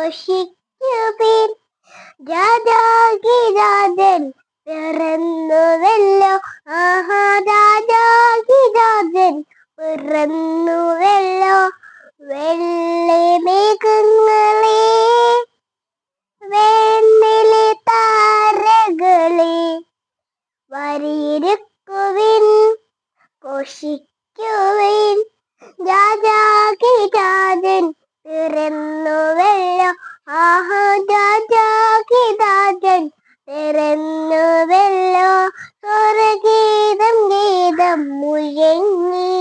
ഘോഷിക്കുവിൻ രാജാഗിരാജൻ പിറന്നുവല്ലോ. ആഹാ രാജാഗിരാജൻ പിറന്നുവല്ലോ. വെള്ളി മേഘങ്ങളെ വെണ്ണിലെ താരകളെ വരിയിരിക്കുവിൻ ഘോഷിക്കുവിൻ ആഹാ രാജാതിരാജൻ വെല്ലോ. സ്വർഗീതം ഗീതം മുഴങ്ങി.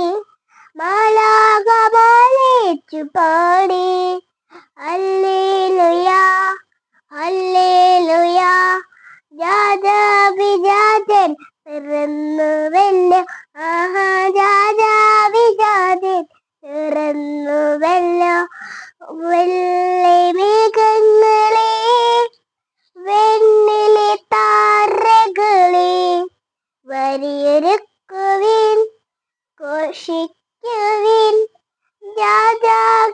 മാലാകമാലേച്ചു പാടി. Alleluia alleluia. രാജാവിരാജൻ പിറന്നുവല്ലോ ആഹാ രാജാവിരാജൻ പിറന്നുവല്ലോ വെള്ളി വരിയൊരുക്കുവിൻ കോഷിക്കുവിൻ പിറന്നു